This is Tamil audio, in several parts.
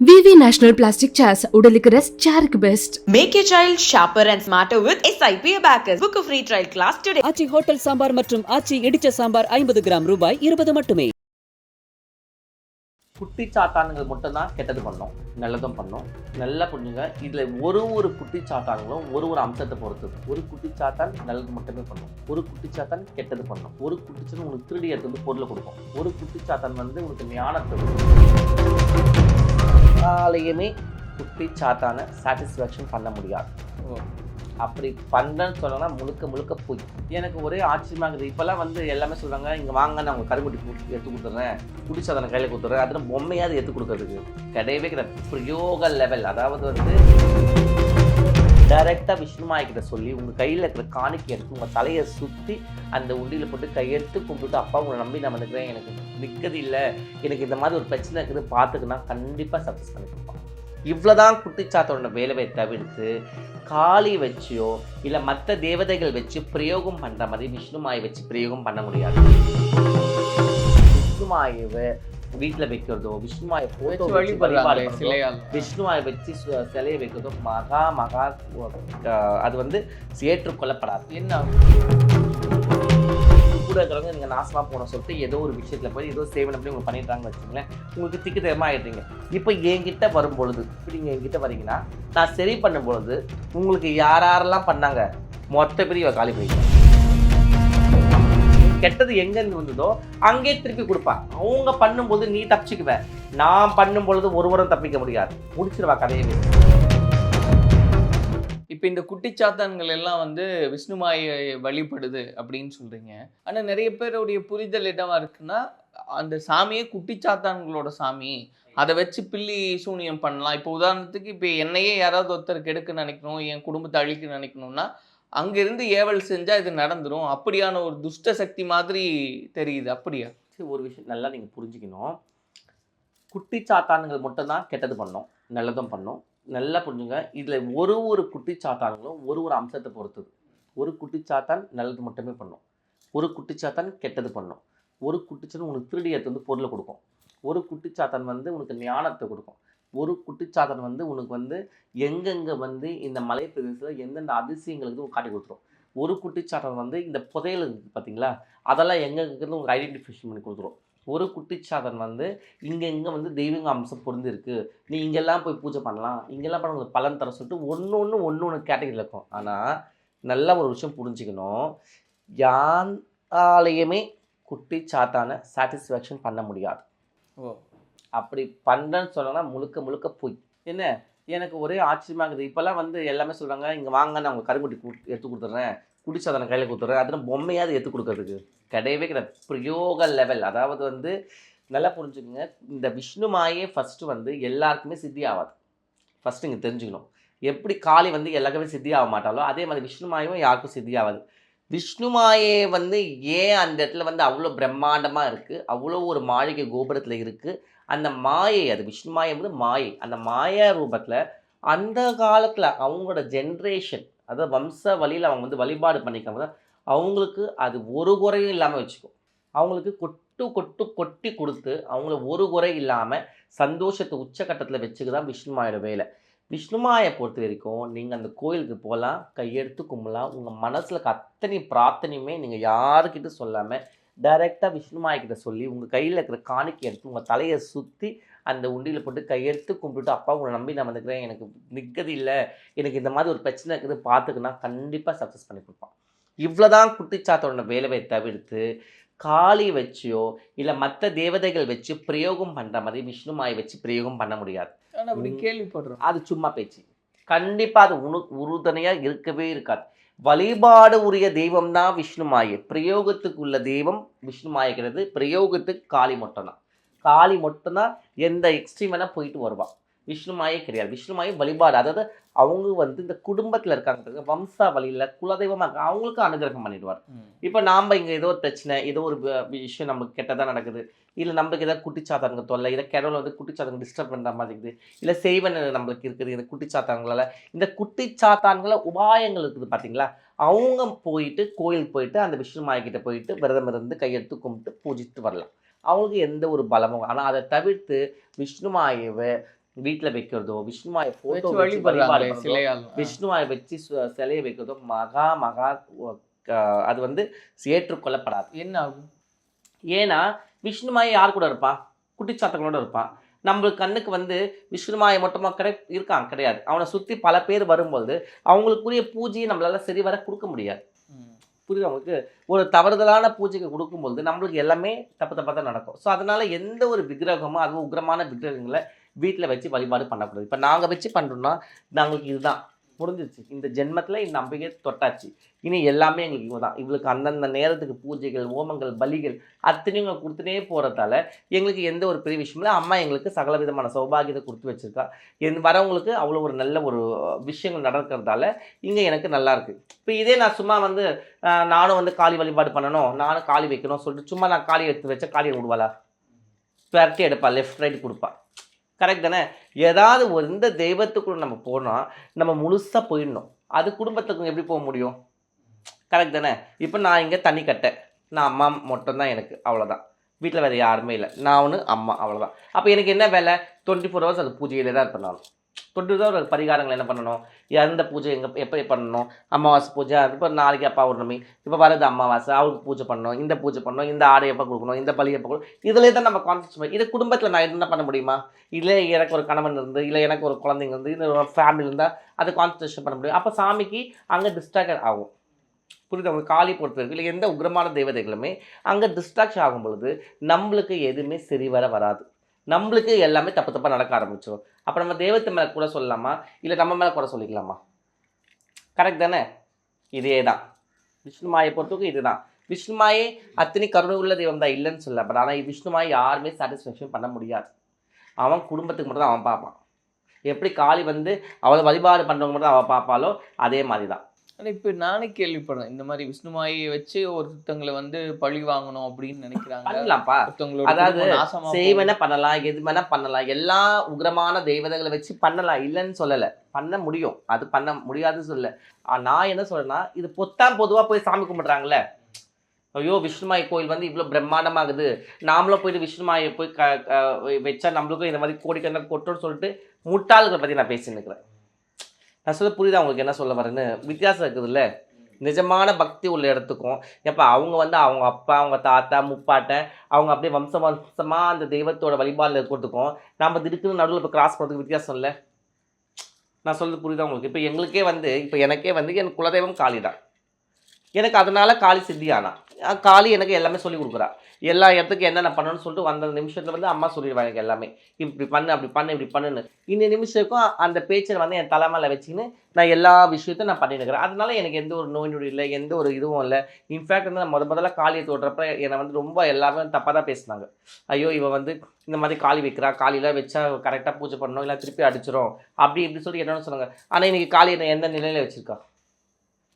V V national plastic chairs உடலுக்கு rest சேருக்கு best Make your child sharper and smarter with SIP Abacus. Book a free trial class today. Aachi hotel sambar மற்றும் ஆச்சி இடிச்ச சாம்பார் ஐம்பது கிராம் ரூபாய் இருபது மட்டுமே. குட்டி சாத்தானுங்கள் மட்டும்தான் கெட்டது பண்ணோம். நல்லதும் பண்ணோம். நல்லா புரிஞ்சுங்க இதில் ஒரு ஒரு குட்டி சாத்தான்களும் ஒரு ஒரு அம்சத்தை பொறுத்தது. ஒரு குட்டி சாத்தான் நல்லது மட்டுமே பண்ணும். ஒரு குட்டி சாத்தான் கெட்டது பண்ணும். ஒரு குட்டி சாத்தான் உனக்கு திருடி எடுத்து வந்து பொருளை கொடுக்கும். ஒரு குட்டி சாத்தான் வந்து உனக்கு ஞானத்தை ஆலயமே குட்டி சாத்தான சாட்டிஸ்ஃபேக்ஷன் பண்ண முடியாது. அப்படி பண்ணுறேன்னு சொல்லலாம் முழுக்க முழுக்க போய். எனக்கு ஒரே ஆச்சரியமா இருக்குது. இப்போல்லாம் வந்து எல்லாமே சொல்கிறாங்க இங்கே வாங்க நான் உங்கள் கருங்குட்டி கு- எடுத்து கொடுத்துட்றேன் குடிச்சாதனை கையில் கொடுத்துட்றேன் அதில் பொம்மையாவது எடுத்து கொடுக்கறதுக்கு கிடையவே கிடையாது. பிரயோக லெவல் அதாவது வந்து டைரெக்டாக விஷ்ணுமாய் கிட்ட சொல்லி உங்கள் கையில் இருக்கிற காணிக்கை எடுத்து உங்கள் தலையை சுற்றி அந்த உண்டியில் போட்டு கையெடுத்து கும்பிட்டு அப்பா உங்களை நம்பி நான் வந்துக்கிறேன். எனக்கு நிற்கது இல்லை. எனக்கு இந்த மாதிரி ஒரு பிரச்சனை இருக்குது. பார்த்துக்குன்னா கண்டிப்பாக சக்ஸஸ் பண்ணி கொடுப்பான். இவ்வளோதான் குட்டிச்சாத்தோட வேலையை தவிர்த்து காளி வச்சியோ இல்லை மற்ற தேவதைகள் வச்சு பிரயோகம் பண்ணுற மாதிரி விஷ்ணுமாயை வச்சு பிரயோகம் பண்ண முடியாது. விஷ்ணுமாயை வீட்டில் வைக்கிறதோ விஷ்ணுமாயை போட்டோ சிலையால். விஷ்ணுவாயை வச்சு சிலையை வைக்கிறதோ மகா மகா அது வந்து ஏற்றுக்கொள்ளப்படாது என்ன? கூட இருக்கிறவங்க நீங்கள் நாசமாக போன சொல்லிட்டு ஏதோ ஒரு விஷயத்தில் போய் ஏதோ சேவனை பண்ணி உங்களுக்கு பண்ணிட்டாங்கன்னு வச்சுங்களேன் உங்களுக்கு திக்கு தெரியாமல் ஆயிடுறீங்க. இப்போ என்கிட்ட வரும் பொழுது இப்படி நீங்கள் என்கிட்ட வரீங்கன்னா நான் சரி பண்ணும் பொழுது உங்களுக்கு யார் யாரெல்லாம் பண்ணாங்க மொத்த பிரிவை காலி போயிட்டேன் கெட்டது எங்கேருந்து வந்ததோ அங்கே திருப்பி கொடுப்பா. அவங்க பண்ணும்போது நீ தப்பிச்சுக்குவ. நான் பண்ணும் பொழுது ஒருவரும் தப்பிக்க முடியாது. முடிச்சிருவா கதையவே இப்போ இந்த குட்டிச்சாத்தான்கள் எல்லாம் வந்து விஷ்ணுமாயை வழிபடுது அப்படின்னு சொல்கிறீங்க ஆனால் நிறைய பேருடைய புரிதல் என்னவா இருக்குன்னா அந்த சாமியே குட்டிச்சாத்தான்களோட சாமி. அதை வச்சு பில்லி சூனியம் பண்ணலாம். இப்போ உதாரணத்துக்கு இப்போ என்னையே யாராவது ஒருத்தர் கெடுக்க நினைக்கணும் என் குடும்பத்தை அழிக்க நினைக்கணும்னா அங்கிருந்து ஏவல் செஞ்சால் இது நடந்துடும் அப்படியான ஒரு துஷ்ட சக்தி மாதிரி தெரியுது. அப்படியா? சரி, ஒரு விஷயம் நல்லா நீங்கள் புரிஞ்சுக்கணும். குட்டிச்சாத்தானுங்கள் மட்டும்தான் கெட்டது பண்ணோம். நல்லதும் பண்ணோம். நல்லா புரிஞ்சுங்க. இதில் ஒரு ஒரு குட்டிச்சாத்தானுங்களும் ஒரு ஒரு அம்சத்தை பொறுத்தது ஒரு குட்டி சாத்தான் நல்லது மட்டுமே பண்ணும். ஒரு குட்டிச்சாத்தான் கெட்டது பண்ணும். ஒரு குட்டிச்சாத்தான் உனக்கு திருடியத்தை வந்து பொருளை கொடுக்கும். ஒரு குட்டிச்சாத்தான் வந்து உனக்கு ஞானத்தை கொடுக்கும். ஒரு குட்டிச்சாதன் வந்து உனக்கு வந்து எங்கெங்கே வந்து இந்த மலை பிரதேசத்தில் எந்தெந்த அதிசயங்களுக்கு உனக்கு காட்டி கொடுத்துரும். ஒரு குட்டிச்சாத்தான் வந்து இந்த புதையல் இருக்குது பார்த்தீங்களா அதெல்லாம் எங்கெங்கிறது உங்களுக்கு ஐடென்டிஃபிகேஷன் பண்ணி கொடுத்துரும். ஒரு குட்டிச்சாதன் வந்து இங்கே இங்கே வந்து தெய்வீக அம்சம் பொருந்திருக்கு. நீ இங்கெல்லாம் போய் பூஜை பண்ணலாம். இங்கெல்லாம் பண்ண உங்களுக்கு பலன் தர சொல்லிட்டு ஒன்று ஒன்று ஒன்று ஒன்று கேட்டகரியில் இருக்கும். ஆனால் நல்ல ஒரு விஷயம் புரிஞ்சுக்கணும். யான் ஆலயமே குட்டி சாத்தான சாட்டிஸ்ஃபேக்ஷன் பண்ண முடியாது. ஓ. அப்படி பண்ணுறேன்னு சொல்லனா முழுக்க முழுக்க போய். என்ன? எனக்கு ஒரே ஆச்சரியமாக இருக்குது. இப்போல்லாம் வந்து எல்லாமே சொல்கிறாங்க இங்கே வாங்க நான் உங்கள் கருங்குட்டி கு எடுத்து கொடுத்துட்றேன் குடிச்சாதனை கையில் கொடுத்துட்றேன் அதனால் பொம்மையாவது எடுத்து கொடுக்கறதுக்கு கிடையவே கிடையாது. பிரயோக லெவல் அதாவது வந்து நல்லா புரிஞ்சுக்கங்க. இந்த விஷ்ணு மாயே ஃபஸ்ட்டு வந்து எல்லாருக்குமே சித்தி ஆகாது ஃபஸ்ட்டு இங்கே தெரிஞ்சுக்கணும். எப்படி காளி வந்து எல்லாருக்குமே சித்தி ஆக மாட்டாலோ அதே மாதிரி விஷ்ணுமாயும் யாருக்கும் சித்தி ஆகாது விஷ்ணுமாயே வந்து ஏன் அந்த இடத்துல வந்து அவ்வளோ பிரம்மாண்டமாக இருக்குது அவ்வளோ ஒரு மாளிகை கோபுரத்தில் இருக்குது அந்த மாயை அது விஷ்ணுமாயை வந்து மாயை. அந்த மாயா ரூபத்தில் அந்த காலத்தில் அவங்களோட ஜென்ரேஷன் அதாவது வம்ச வழியில் அவங்க வந்து வழிபாடு பண்ணிக்கும் அவங்களுக்கு அது ஒரு குறையும் இல்லாமல் வச்சுக்கும். அவங்களுக்கு கொட்டு கொட்டு கொட்டி கொடுத்து அவங்கள ஒரு குறை இல்லாமல் சந்தோஷத்தை உச்சக்கட்டத்தில் வச்சுக்க தான் விஷ்ணுமாயோட வேலை. விஷ்ணுமாயை பொறுத்த வரைக்கும் நீங்கள் அந்த கோயிலுக்கு போகலாம் கையெடுத்து கும்பலாம் உங்கள் மனசில் அத்தனை பிரார்த்தனையுமே நீங்கள் யாருக்கிட்ட சொல்லாமல் டைரெக்டாக விஷ்ணுமாய் கிட்ட சொல்லி உங்கள் கையில் இருக்கிற காணிக்கை எடுத்து உங்கள் தலையை சுற்றி அந்த உண்டியில் போட்டு கையெடுத்து கும்பிட்டு அப்பா உங்களை நம்பி நான் வந்துக்கிறேன். எனக்கு நிற்கது இல்லை. எனக்கு இந்த மாதிரி ஒரு பிரச்சனை இருக்குது. பார்த்துக்குன்னா கண்டிப்பாக சக்ஸஸ் பண்ணி கொடுப்பான். இவ்வளோதான் குட்டிச்சாத்தோட வேலையை தவிர்த்து காளி வச்சியோ இல்லை மற்ற தேவதைகள் வச்சு பிரயோகம் பண்ணுற மாதிரி விஷ்ணுமாயை வச்சு பிரயோகம் பண்ண முடியாது. கேள்விப்படுறோம். அது சும்மா பேச்சு. கண்டிப்பாக அது உணு உறுதுணையாக இருக்கவே இருக்காது. வழிபாடு உரிய தெய்வம் தான் பிரயோகத்துக்கு உள்ள தெய்வம் விஷ்ணுமாயிக்கிறது பிரயோகத்துக்கு காளி மட்டும்தான் காளி மட்டும்தான் எந்த எக்ஸ்ட்ரீம் வேணால் போயிட்டு வருவான். விஷ்ணுமாயே கிடையாது. விஷ்ணுமாயை வழிபாடு. அதாவது அவங்க வந்து இந்த குடும்பத்தில் இருக்காங்க வம்சா வழியில் குலதெய்வமாக இருக்காங்க அவங்களுக்கு அனுகிரகம் பண்ணிடுவார். இப்போ நாம் இங்கே ஏதோ ஒரு பிரச்சனை ஏதோ ஒரு விஷயம் நமக்கு கெட்டதாக நடக்குது. இல்லை நம்மளுக்கு ஏதாவது குட்டிச்சாத்தாங்க தொல்லை இல்லை கிணவுல வந்து குட்டிச்சாத்தாங்க டிஸ்டர்ப் பண்ணுற மாதிரி இருக்குது. இல்லை செய்வன நம்மளுக்கு இருக்குது இந்த குட்டிச்சாத்தாங்களால் இந்த குட்டிச்சாத்தான்கள உபாயங்கள் இருக்குது பார்த்தீங்களா அவங்க போயிட்டு கோயில் போயிட்டு அந்த விஷ்ணுமாய் கிட்ட போயிட்டு விரதம் இருந்து கையெடுத்து கும்பிட்டு பூஜிட்டு வரலாம். அவங்களுக்கு எந்த ஒரு பலமும் ஆனால் அதை தவிர்த்து விஷ்ணுமாயவை வீட்டில் வைக்கிறதோ விஷ்ணுமாயை ஃபோட்டோ வச்சு விஷ்ணுவாயை வச்சு சிலையை வைக்கிறதோ மகா மகா அது வந்து ஏற்றுக்கொள்ளப்படாது என்ன ஆகும்? ஏன்னா விஷ்ணுமாயை யார் கூட இருப்பான் குட்டிச்சாத்தங்களோட இருப்பான் நம்மளுக்கு கண்ணுக்கு வந்து விஷ்ணுமாயை மட்டுமா கிடை இருக்கான்? கிடையாது. அவனை சுற்றி பல பேர் வரும்போது அவங்களுக்குரிய பூஜையை நம்மளால சரிவர கொடுக்க முடியாது. புரியுது அவங்களுக்கு ஒரு தவறுதலான பூஜைக்கு கொடுக்கும்போது நம்மளுக்கு எல்லாமே தப்பு தப்பாக தான் நடக்கும். ஸோ அதனால எந்த ஒரு விக்கிரகமோ அதுவும் உக்கிரமான விக்கிரகங்களை வீட்டில் வச்சு வழிபாடு பண்ணக்கூடாது. இப்போ நாங்கள் வச்சு பண்ணுறோம்னா நாங்களுக்கு இதுதான். முடிஞ்சிச்சு இந்த ஜென்மத்தில் இந்த நம்பிக்கை தொட்டாச்சு. இனி எல்லாமே எங்களுக்கு இவங்க தான் இவளுக்கு அந்தந்த நேரத்துக்கு பூஜைகள் ஓமங்கள் பலிகள் அத்தனையும் இவங்க கொடுத்துட்டே போகிறதால எங்களுக்கு எந்த ஒரு பெரிய விஷயமும் இல்லை. அம்மா எங்களுக்கு சகல விதமான சௌபாகியத்தை கொடுத்து வச்சுருக்கா. என் வரவங்களுக்கு அவ்வளோ ஒரு நல்ல ஒரு விஷயங்கள் நடக்கிறதால இங்கே எனக்கு நல்லாயிருக்கு இப்போ இதே நான் சும்மா வந்து நானும் வந்து காளி வழிபாடு பண்ணணும். நானும் காளி வைக்கணும் சொல்லிட்டு சும்மா நான் காளி எடுத்து வச்சா காளியை விடுவாளா பெரட்டி எடுப்பா. லெஃப்ட் ரைட் கொடுப்பா. கரெக்ட் தானே? ஏதாவது ஒரு இந்த தெய்வத்துக்குள்ள நம்ம போனால் நம்ம முழுசாக போயிடணும். அது குடும்பத்துக்கு எப்படி போக முடியும்? கரெக்ட் தானே? இப்போ நான் இங்கே தண்ணி கட்டேன். நான் அம்மா மட்டும்தான் எனக்கு அவ்வளோதான் வீட்டில் வேறு யாருமே இல்லை. நான் ஒன்று அம்மா அவ்வளோதான் அப்போ எனக்கு என்ன வேலை? டுவெண்ட்டி ஃபோர் ஹவர்ஸ் அது பூஜையிலே தான் இருப்பேன் நான். தொட்டுதான் ஒரு பரிகாரங்கள் என்ன பண்ணணும்? எந்த பூஜை எங்கே எப்போ பண்ணணும்? அமாவாசை பூஜை இப்போ நாளைக்கு அப்பா பௌர்ணமி இப்போ வரது அமாவாசை அவருக்கு பூஜை பண்ணணும் இந்த பூஜை பண்ணணும் இந்த ஆடை எப்போ கொடுக்கணும் இந்த பலி எப்போ கொடுக்கணும் இதிலே தான் நம்ம கான்சன்ட்ரேட் இது குடும்பத்தில் நான் என்ன பண்ண முடியுமா? இல்லை எனக்கு ஒரு கணவன் இருந்து இல்லை எனக்கு ஒரு குழந்தைங்க இருந்து இல்லை ஒரு ஃபேமிலி இருந்தால் அதை கான்சன்ட்ரேஷன் பண்ண முடியும். அப்போ சாமிக்கு அங்கே டிஸ்ட்ராக்ட் ஆகும். புரியுது? அவங்க காளி பொறுத்த வரைக்கும் இல்லை எந்த உக்ரமான தெய்வதைகளுமே அங்கே டிஸ்ட்ராக்ஷன் ஆகும் பொழுது நம்மளுக்கு எதுவுமே சரி வர வராது. நம்மளுக்கு எல்லாமே தப்பு தப்பாக நடக்க ஆரம்பிச்சிடும் அப்போ நம்ம தெய்வத்தை மேலே கூட சொல்லலாமா? இல்லை நம்ம மேலே கூட சொல்லிக்கலாமா? கரெக்ட் தானே? இதே தான் விஷ்ணுமாயை பொறுத்தவரைக்கும் இதுதான். விஷ்ணுமாயே அத்தனை கருணை உள்ள தெய்வம் தான் இல்லைன்னு சொல்ல பட் ஆனால் விஷ்ணுமாயை யாருமே சாட்டிஸ்ஃபேக்ஷன் பண்ண முடியாது. அவன் குடும்பத்துக்கு மட்டும் தான் அவன் பார்ப்பான். எப்படி காளி வந்து அவளை வழிபாடு பண்ணுறவங்க மட்டும் அவள் பார்ப்பாலோ அதே மாதிரி தான் ஆனா இப்ப நானே கேள்விப்படுறேன். இந்த மாதிரி விஷ்ணுமாயை வச்சு ஒருத்தங்களை வந்து பழி வாங்கணும் அப்படின்னு நினைக்கிறாங்க. பண்ணலாம்ப்பா. ஒருத்தவங்களோட அதாவது செய்வன பண்ணலாம் எது வேணா பண்ணலாம். எல்லா உக்ரமான தெய்வதைகளை வச்சு பண்ணலாம். இல்லைன்னு சொல்லலை. பண்ண முடியும். அது பண்ண முடியாதுன்னு சொல்லல. நான் என்ன சொல்றேன்னா இது பொத்தாம் பொதுவாக போய் சாமி கும்பிட்றாங்களே ஐயோ விஷ்ணுமாய் கோயில் வந்து இவ்வளோ பிரம்மாண்டமாகுது. நாமளும் போயிட்டு விஷ்ணுமாயை போய் க வச்சா நம்மளுக்கும் இந்த மாதிரி கோடிக்கணக்கு கொட்டோன்னு சொல்லிட்டு முட்டாள்களை பற்றி நான் பேசின்னு இருக்கிறேன். நான் சொல்ல புரியுதா உங்களுக்கு என்ன சொல்ல வரேன்னு? வித்தியாசம் இருக்குதுல்ல. நிஜமான பக்தி உள்ள இடத்துக்கும். எப்போ அவங்க வந்து அவங்க அப்பா அவங்க தாத்தா முப்பாட்டை அவங்க அப்படியே வம்சம் வம்சமாக அந்த தெய்வத்தோட வழிபாடில் இருக்கிறதுக்கும் நம்ம திடுக்குன்னு நடுவில் இப்போ கிராஸ் பண்ணுறதுக்கு வித்தியாசம் இல்லை? நான் சொல்கிறது புரியுதா உங்களுக்கு? இப்போ எங்களுக்கே வந்து இப்போ எனக்கே வந்து என் குலதெய்வம் காளி தான் எனக்கு அதனால் காளி சித்தியானா. காளி எனக்கு எல்லாமே சொல்லி கொடுக்குறா. எல்லா இடத்துக்கு என்னென்ன பண்ணணும்னு சொல்லிட்டு வந்த நிமிஷத்தில் வந்து அம்மா சொல்லிடுவாங்க எனக்கு எல்லாமே. இப்படி பண்ணு அப்படி பண்ணு இப்படி பண்ணுன்னு. இந்த நிமிஷத்துக்கும் அந்த பேச்சை வந்து என் தலைமையில் வச்சுக்கின்னு நான் எல்லா விஷயத்தையும் நான் பண்ணிட்டுருக்கிறேன் அதனால எனக்கு எந்த ஒரு நோய் நொடி இல்லை எந்த ஒரு இதுவும் இல்லை. இன்ஃபேக்ட் வந்து நான் முத முதல்ல காளியை தோடுறப்ப என்னை வந்து ரொம்ப எல்லாமே தப்பாக தான் பேசினாங்க. ஐயோ இவன் வந்து இந்த மாதிரி காளி வைக்கிறா. காளிலாம் வச்சா கரெக்டாக பூஜை பண்ணணும் இல்லை திருப்பி அடிச்சிடும் அப்படி இப்படி சொல்லி என்னென்னு சொன்னாங்க. ஆனால் இன்றைக்கி காளி நான் எந்த நிலையில் வச்சுருக்கா?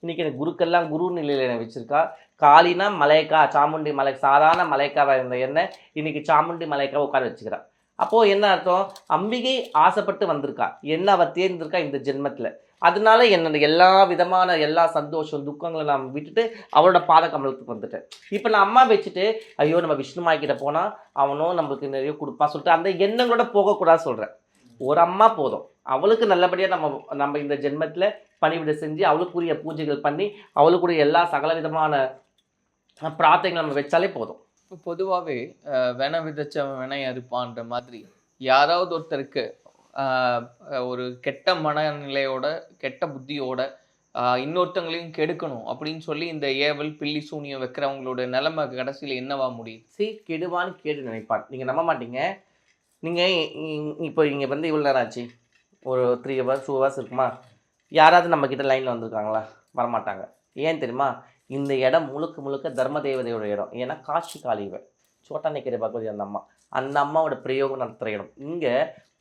இன்றைக்கி எனக்கு குருக்கெல்லாம் குரு நிலையில் என்னை வச்சுருக்கா. காலினா மலைக்கா சாமுண்டி மலை சாதாரண மலைக்காவாக இருந்த என்ன இன்றைக்கி சாமுண்டி மலைக்கா உட்கார வச்சுக்கிறா. அப்போது என்ன அர்த்தம்? அம்பிகை ஆசைப்பட்டு வந்திருக்கா. என்ன அவள் தேர்ந்திருக்கா இந்த ஜென்மத்தில். அதனால என்னோட எல்லா விதமான எல்லா சந்தோஷம் துக்கங்களை நான் விட்டுட்டு அவளோட பாத கமலத்துக்கு வந்துட்டேன். இப்போ நான் அம்மா வச்சுட்டு ஐயோ நம்ம விஷ்ணுமாய் கிட்ட போனால் அவனும் நம்மளுக்கு நிறைய கொடுப்பான் சொல்லிட்டு அந்த எண்ணங்களோட போகக்கூடாது சொல்கிறேன் ஒரு அம்மா போதும். அவளுக்கு நல்லபடியாக நம்ம நம்ம இந்த ஜென்மத்தில் பணிவிடை செஞ்சு அவளுக்குரிய பூஜைகள் பண்ணி அவளுக்குரிய எல்லா சகல விதமான பிரார்த்தனைகள் நம்ம வச்சாலே போதும். இப்போ பொதுவாகவே வென விதைச்சவன் வினை அறுப்பான்ற மாதிரி யாராவது ஒருத்தருக்கு ஒரு கெட்ட மனநிலையோட கெட்ட புத்தியோட இன்னொருத்தங்களையும் கெடுக்கணும் அப்படின்னு சொல்லி இந்த ஏவல் பில்லி சூனியம் வைக்கிறவங்களோட நிலைமை கடைசியில் என்னவா முடியுது சி கெடுவான்னு கேட்டு நினைப்பான் நீங்கள் நம்ப மாட்டீங்க. நீங்கள் இப்போ இங்கே வந்து இவ்வளோ நேரம் ஆச்சு. ஒரு த்ரீ ஹவர்ஸ் டூ ஹவர்ஸ் இருக்குமா? யாராவது நம்மக்கிட்ட லைனில் வந்திருக்காங்களா? வரமாட்டாங்க. ஏன் தெரியுமா? இந்த இடம் முழுக்க முழுக்க தர்ம தேவதையோட இடம். ஏன்னா காட்சி காளிவன் சோட்டா நிற்கிற பகுதி அந்த அம்மா. அந்த அம்மாவோட பிரயோகம் நடத்துகிற இடம். இங்கே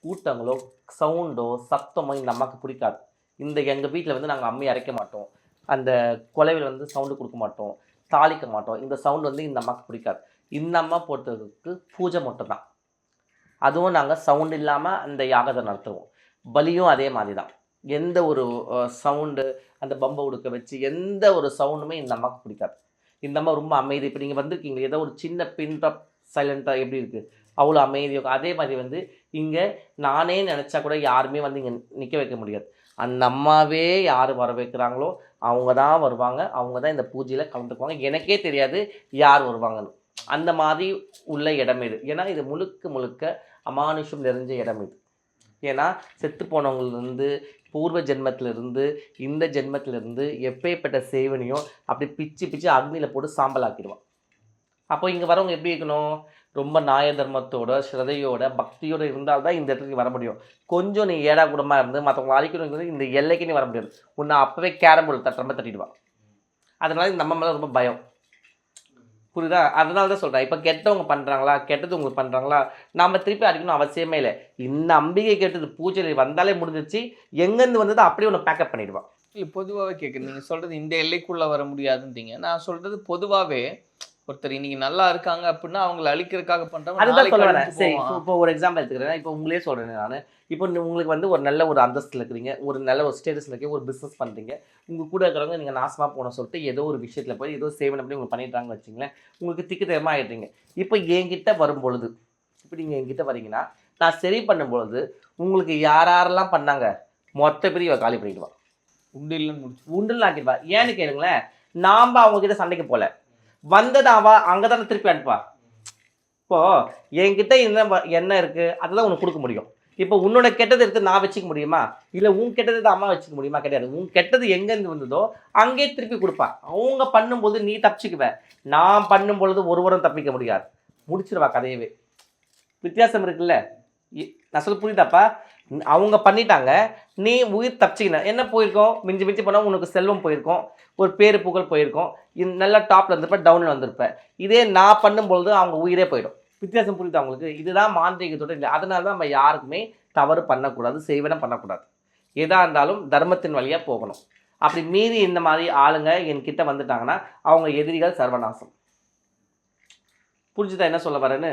கூட்டங்களோ சவுண்டோ சத்தமோ இந்த அம்மாவுக்கு பிடிக்காது. இந்த எங்கள் வீட்டில் வந்து நாங்கள் அம்மையை அரைக்க மாட்டோம். அந்த குலைவில் வந்து சவுண்டு கொடுக்க மாட்டோம். தாளிக்க மாட்டோம். இந்த சவுண்ட் வந்து இந்த அம்மாவுக்கு பிடிக்காது. இந்த அம்மா பொறுத்ததுக்கு பூஜை மட்டும்தான். அதுவும் நாங்கள் சவுண்ட் இல்லாமல் அந்த யாகத்தை நடத்துவோம். பலியும் அதே மாதிரி தான் எந்த ஒரு சவுண்டு அந்த பம்பை உடுக்க வச்சு எந்த ஒரு சவுண்டுமே இந்த அம்மாவுக்கு பிடிக்காது. இந்த அம்மா ரொம்ப அமைதி. இப்போ நீங்கள் வந்திருக்கீங்க ஏதோ ஒரு சின்ன பின்ட்ரப் சைலண்ட்டாக எப்படி இருக்குது அவ்வளோ அமைதியாக அதே மாதிரி வந்து இங்கே நானே நினச்சா கூட யாருமே வந்து இங்கே நிற்க வைக்க முடியாது. அந்த அம்மாவே யார் வர வைக்கிறாங்களோ அவங்க தான் வருவாங்க. அவங்க தான் இந்த பூஜையில் கலந்துக்குவாங்க. எனக்கே தெரியாது யார் வருவாங்கன்னு. அந்த மாதிரி உள்ள இடம் இது. ஏன்னா இது முழுக்க முழுக்க அமானுஷம் நிறைஞ்ச இடம் இது. ஏன்னா செத்து போனவங்கலேருந்து பூர்வ ஜென்மத்திலிருந்து இந்த ஜென்மத்திலிருந்து எப்பேற்பட்ட சேவனையும் அப்படி பிச்சு பிச்சு அக்னியில் போட்டு சாம்பல் ஆக்கிடுவான் அப்போ இங்கே வரவங்க எப்படி இருக்கணும்? ரொம்ப நாய தர்மத்தோட ஸ்ரதையோட பக்தியோட இருந்தால் தான் இந்த இடத்துக்கு வர முடியும். கொஞ்சம் நீ ஏடா கூடமா இருந்து மற்றவங்க அழிக்கணும் இந்த எல்லைக்கு நீ வர முடியாது. உன்னை அப்போவே கேரம் போர்டு தட்டுற தட்டிடுவான். அதனால நம்ம மேலே ரொம்ப பயம். புரியுதா? அதனால தான் சொல்கிறேன் இப்போ கெட்டவங்க பண்ணுறாங்களா கெட்டது உங்களுக்கு பண்ணுறாங்களா நாம் திருப்பி அடிக்கணும் அவசியமே இல்லை. இந்த அம்பிகை கெட்டது பூஜை வந்தாலே முடிஞ்சிச்சு எங்கேருந்து வந்தது அப்படியே ஒன்று பேக்கப் பண்ணிடுவான். இல்லை பொதுவாகவே கேட்குறேன் நீங்கள் சொல்கிறது இந்த எல்லைக்குள்ளே வர முடியாதுன்றீங்க. நான் சொல்கிறது பொதுவாகவே ஒருத்தர் இன்னைக்கு நல்லா இருக்காங்க அப்படின்னா அவங்கள அழிக்கிறதுக்காக பண்ணுறாங்க அதுதான் சொல்ல வரேன். சரி இப்போ ஒரு எக்ஸாம்பிள் எடுத்துக்கிறேன். இப்போ உங்களே சொல்கிறேன் நான். இப்போ உங்களுக்கு வந்து ஒரு நல்ல ஒரு அந்தஸ்தில் இருக்கிறீங்க. ஒரு நல்ல ஒரு ஸ்டேட்டஸில் இருக்கீங்க. ஒரு பிஸ்னஸ் பண்ணுறீங்க உங்கள் கூட இருக்கிறவங்க நீங்கள் நாசமாக போன சொல்லிட்டு ஏதோ ஒரு விஷயத்தில் போய் ஏதோ சேவனை பண்ணி உங்களுக்கு பண்ணிட்டாங்கன்னு வச்சிங்களேன் உங்களுக்கு திக்கு தெரியாமல் ஆகிடுறீங்க இப்போ என்கிட்ட வரும் பொழுது இப்போ நீங்கள் என்கிட்ட வரீங்கன்னா நான் சரி பண்ணும் பொழுது உங்களுக்கு யார் யாரெல்லாம் பண்ணாங்க? மொத்த பேர் இவ காலி பண்ணிடுவா. உண்டு இல்லைன்னு முடிச்சு. உண்டுன்னு ஆக்கிடுவா. ஏன்னு கேளுங்களேன் நாம் அவங்க கிட்ட சண்டைக்கு போகல. வந்ததா அவ அங்கே தானே திருப்பி அனுப்பா இப்போது என்கிட்ட என்ன என்ன இருக்குது அதை அதுதான் உனக்கு கொடுக்க முடியும். இப்போ உன்னோட கெட்டது எடுத்து நான் வச்சுக்க முடியுமா? இல்லை உன் கெட்டது தான் அம்மா வச்சுக்க முடியுமா? கிடையாது. உன் கெட்டது எங்கேருந்து வந்ததோ அங்கேயே திருப்பி கொடுப்பா. அவங்க பண்ணும்போது நீ தப்பிச்சுக்குவ. நான் பண்ணும் பொழுது ஒருவரும் தப்பிக்க முடியாது. முடிச்சிருவா கதையவே. வித்தியாசம் இருக்குல்ல? இ- நான் சொல்ல புரியுதாப்பா? அவங்க பண்ணிட்டாங்க. நீ உயிர் தப்பிச்சிக்கின. என்ன போயிருக்கோம்? மிஞ்சி மிஞ்சி போனால் உனக்கு செல்வம் போயிருக்கோம். ஒரு பேரு புகழ் போயிருக்கோம். நல்லா டாப்பில் இருந்திருப்ப டவுனில் வந்திருப்ப. இதே நான் பண்ணும்பொழுது அவங்க உயிரே போயிடும். வித்தியாசம் புரியுது அவங்களுக்கு இதுதான் மாந்திரிகத்தோட இல்லை அதனால தான் நம்ம யாருக்குமே தவறு பண்ணக்கூடாது செய்வன பண்ணக்கூடாது. எதாக இருந்தாலும் தர்மத்தின் வழியாக போகணும். அப்படி மீறி இந்த மாதிரி ஆளுங்க என்கிட்ட வந்துட்டாங்கன்னா அவங்க எதிரிகள் சர்வநாசம். புரிஞ்சுதா என்ன சொல்ல வரேன்னு?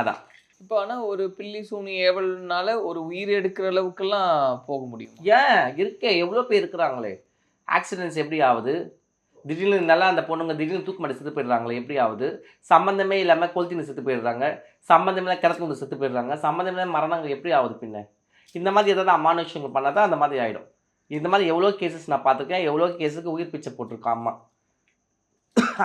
அதான். இப்போ ஆனால் ஒரு பில்லி சூனி ஏவல்னால ஒரு உயிர் எடுக்கிற அளவுக்கெல்லாம் போக முடியும். ஏன்? இருக்க எவ்வளோ பேர் இருக்கிறாங்களே? ஆக்சிடென்ட்ஸ் எப்படி ஆகுது? திடீர்னு நல்லா அந்த பொண்ணுங்க திடீர்னு தூக்கு மாட்டி செத்து போயிடுறாங்களே எப்படி ஆகுது? சம்மந்தமே இல்லாமல் கொளுத்தின்னு செத்து போயிடுறாங்க. சம்மந்தமே இல்லாம கிடக்கு வந்து செத்து போயிடுறாங்க. சம்மந்தமே மரணங்கள் எப்படி ஆகுது பின்ன? இந்த மாதிரி ஏதாவது அமானுஷங்கள் பண்ணால் தான் அந்த மாதிரி ஆகிடும் இந்த மாதிரி எவ்வளோ கேசஸ் நான் பார்த்துருக்கேன். எவ்வளோ கேஸுக்கு உயிர் பிச்சை போட்டிருக்கோம் அம்மா.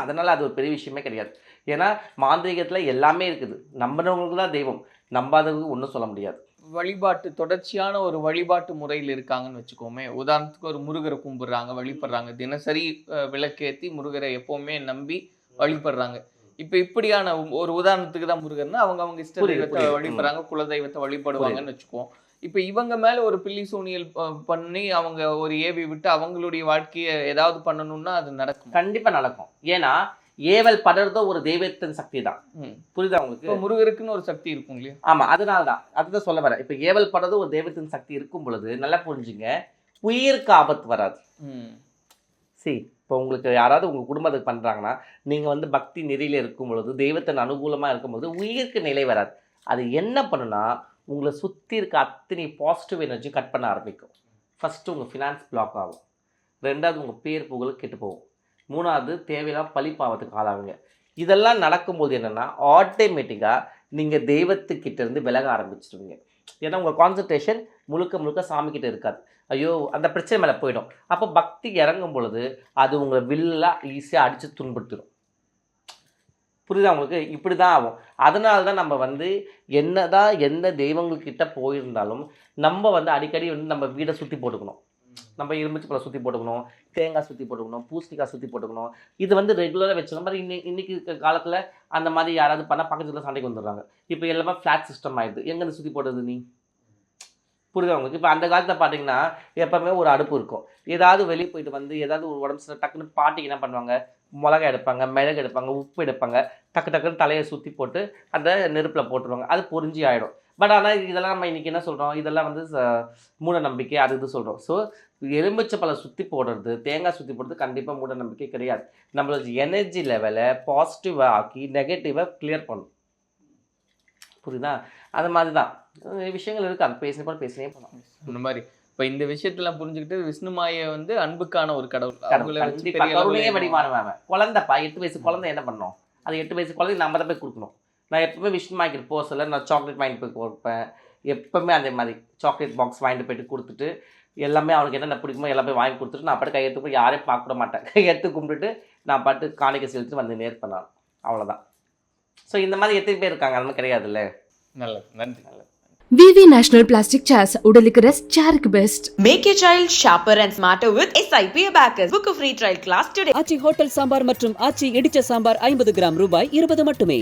அதனால் அது ஒரு பெரிய விஷயமே கிடையாது. ஏன்னா மாந்திரிகத்தில் எல்லாமே இருக்குது. நம்பினவங்களுக்கு தான் தெய்வம். நம்பாதவங்களுக்கு ஒன்றும் சொல்ல முடியாது. வழிபாட்டு தொடர்ச்சியான ஒரு வழிபாட்டு முறையில் இருக்காங்கன்னு வச்சுக்கோமே உதாரணத்துக்கு ஒரு முருகரை கும்பிடுறாங்க வழிபடுறாங்க. தினசரி அஹ், விளக்கேத்தி முருகரை எப்பவுமே நம்பி வழிபடுறாங்க. இப்போ இப்படியான ஒரு உதாரணத்துக்கு தான் முருகர்னா அவங்க அவங்க இஷ்ட தெய்வத்தை. வழிபடுறாங்க குலதெய்வத்தை வழிபடுவாங்கன்னு வச்சுக்குவோம். இப்போ இவங்க மேல ஒரு பில்லி சூனியல் பண்ணி அவங்க ஒரு ஏவி விட்டு அவங்களுடைய வாழ்க்கையை ஏதாவது பண்ணணும்னா அது நடக்கும். கண்டிப்பாக நடக்கும். ஏன்னா ஏவல் படர்தோ ஒரு தெய்வத்தின் சக்தி தான் ம். புரியுதா உங்களுக்கு? முருகருக்குன்னு ஒரு சக்தி இருக்கும் இல்லையா? ஆமா அதனால தான் அதுதான் சொல்ல வரேன். இப்போ ஏவல் படுறது ஒரு தெய்வத்தின் சக்தி இருக்கும் பொழுது நல்லா புரிஞ்சுங்க உயிருக்கு ஆபத்து வராது. சரி இப்போ உங்களுக்கு யாராவது உங்கள் குடும்பத்துக்கு பண்ணுறாங்கன்னா நீங்கள் வந்து பக்தி நெறியில் இருக்கும் பொழுது தெய்வத்தின் அனுகூலமாக இருக்கும்போது உயிருக்கு நிலை வராது. அது என்ன பண்ணுனா உங்களை சுற்றி இருக்க அத்தனை பாசிட்டிவ் எனர்ஜி கட் பண்ண ஆரம்பிக்கும். ஃபஸ்ட்டு உங்கள் ஃபினான்ஸ் பிளாக் ஆகும். ரெண்டாவது உங்கள் பேர் புகழ் கெட்டு போகும். மூணாவது தேவையில்லாம் பழிப்பாவதுக்கு ஆளாகுங்க. இதெல்லாம் நடக்கும்போது என்னென்னா ஆட்டோமேட்டிக்காக நீங்கள் தெய்வத்துக்கிட்ட இருந்து விலக ஆரம்பிச்சிடுவீங்க ஏன்னா உங்கள் கான்சன்ட்ரேஷன் முழுக்க முழுக்க சாமிக்கிட்ட இருக்காது. ஐயோ அந்த பிரச்சனை மேலே போயிடும். அப்போ பக்தி இறங்கும் பொழுது அது உங்களை வில்லாக ஈஸியாக அடித்து துன்படுத்திடும் புரியுதா உங்களுக்கு? இப்படி தான் ஆகும். அதனால தான் நம்ம வந்து என்ன தான் எந்த தெய்வங்கள்கிட்ட போயிருந்தாலும் நம்ம வந்து அடிக்கடி வந்து நம்ம வீடை சுற்றி போட்டுக்கணும். நம்ம எலுமிச்சை பழம் சுற்றி போட்டுக்கணும் தேங்காய் சுற்றி போட்டுக்கணும் பூசணிக்காய் சுற்றி போட்டுக்கணும். இது வந்து ரெகுலராக வச்சுக்கணும். மாதிரி இன்னி இன்றைக்கி காலத்தில் அந்த மாதிரி யாராவது பண்ணால் பக்கத்தில் சண்டைக்கு வந்துடுறாங்க. இப்போ எல்லாமே ஃப்ளாட் சிஸ்டம் ஆயிடுது. எங்கேருந்து சுற்றி போடுறது நீ? புரியுதா உங்களுக்கு? இப்போ அந்த காலத்தில் பார்த்தீங்கன்னா எப்போவுமே ஒரு அடுப்பு இருக்கும். ஏதாவது வெளியே போயிட்டு வந்து ஏதாவது ஒரு உடம்பு சரியில்லை, டக்குன்னு பாட்டிக்கு என்ன பண்ணுவாங்க? மிளகா எடுப்பாங்க மிளகு எடுப்பாங்க உப்பு எடுப்பாங்க. டக்கு டக்குன்னு தலையை சுற்றி போட்டு அந்த நெருப்பில் போட்டுருவாங்க. அது பொறிஞ்சி ஆகிடும் பட் ஆனால் இதெல்லாம் நம்ம இன்றைக்கி என்ன சொல்கிறோம் இதெல்லாம் வந்து ச- மூட நம்பிக்கை அது இது சொல்கிறோம் ஸோ எலுமிச்சை பழம் சுற்றி போடுறது தேங்காய் சுற்றி போடுறது கண்டிப்பாக மூட நம்பிக்கை கிடையாது. நம்மளோட எனர்ஜி லெவலை பாசிட்டிவாக ஆக்கி நெகட்டிவாக கிளியர் பண்ணும். புரியுதா? அது மாதிரி தான். விஷயங்கள் இருக்குது அது பேசினே போல பேசினே போகலாம் அந்த மாதிரி. இப்போ இந்த விஷயத்தெல்லாம் புரிஞ்சுக்கிட்டு விஷ்ணுமாயை வந்து அன்புக்கான ஒரு கடவுள். கருணையே வடிவானவன் குழந்தைப்பா எட்டு வயசு குழந்தை என்ன பண்ணோம்? அது எட்டு வயசு குழந்தை நம்ம தான் போய் கொடுக்கணும். நான் எப்பவுமே விஷ்ணு வாங்கிட்டு போக சொல்ல நான் சாக்லேட் வாங்கிட்டு போய் கொடுப்பேன். எப்பவுமே அதே மாதிரி சாக்லேட் பாக்ஸ் வாங்கிட்டு போயிட்டு கொடுத்துட்டு எல்லாமே அவனுக்கு என்னென்ன பிடிக்குமோ எல்லாமே வாங்கி கொடுத்துட்டு நான் பாட்டு கையெழுத்து போய் யாரையும் பார்க்க மாட்டேன். கையெழுத்து கும்பிட்டுட்டு நான் பாட்டு காணிக்கை செலுத்திட்டு வந்து நேர் பண்ணான் அவ்வளோதான் ஸோ இந்த மாதிரி எத்தனை பேர் இருக்காங்க? அது மாதிரி கிடையாதுல்ல? நல்லது. நன்றி. நல்லது. V V national plastic chairs உடலுக்கு rest சேருக்கு best Make your child sharper and smarter with SIP Abacus. Book a free trial class today. Aachi hotel sambar மற்றும் ஆச்சி இடிச்ச சாம்பார் ஐம்பது கிராம் ரூபாய் இருபது மட்டுமே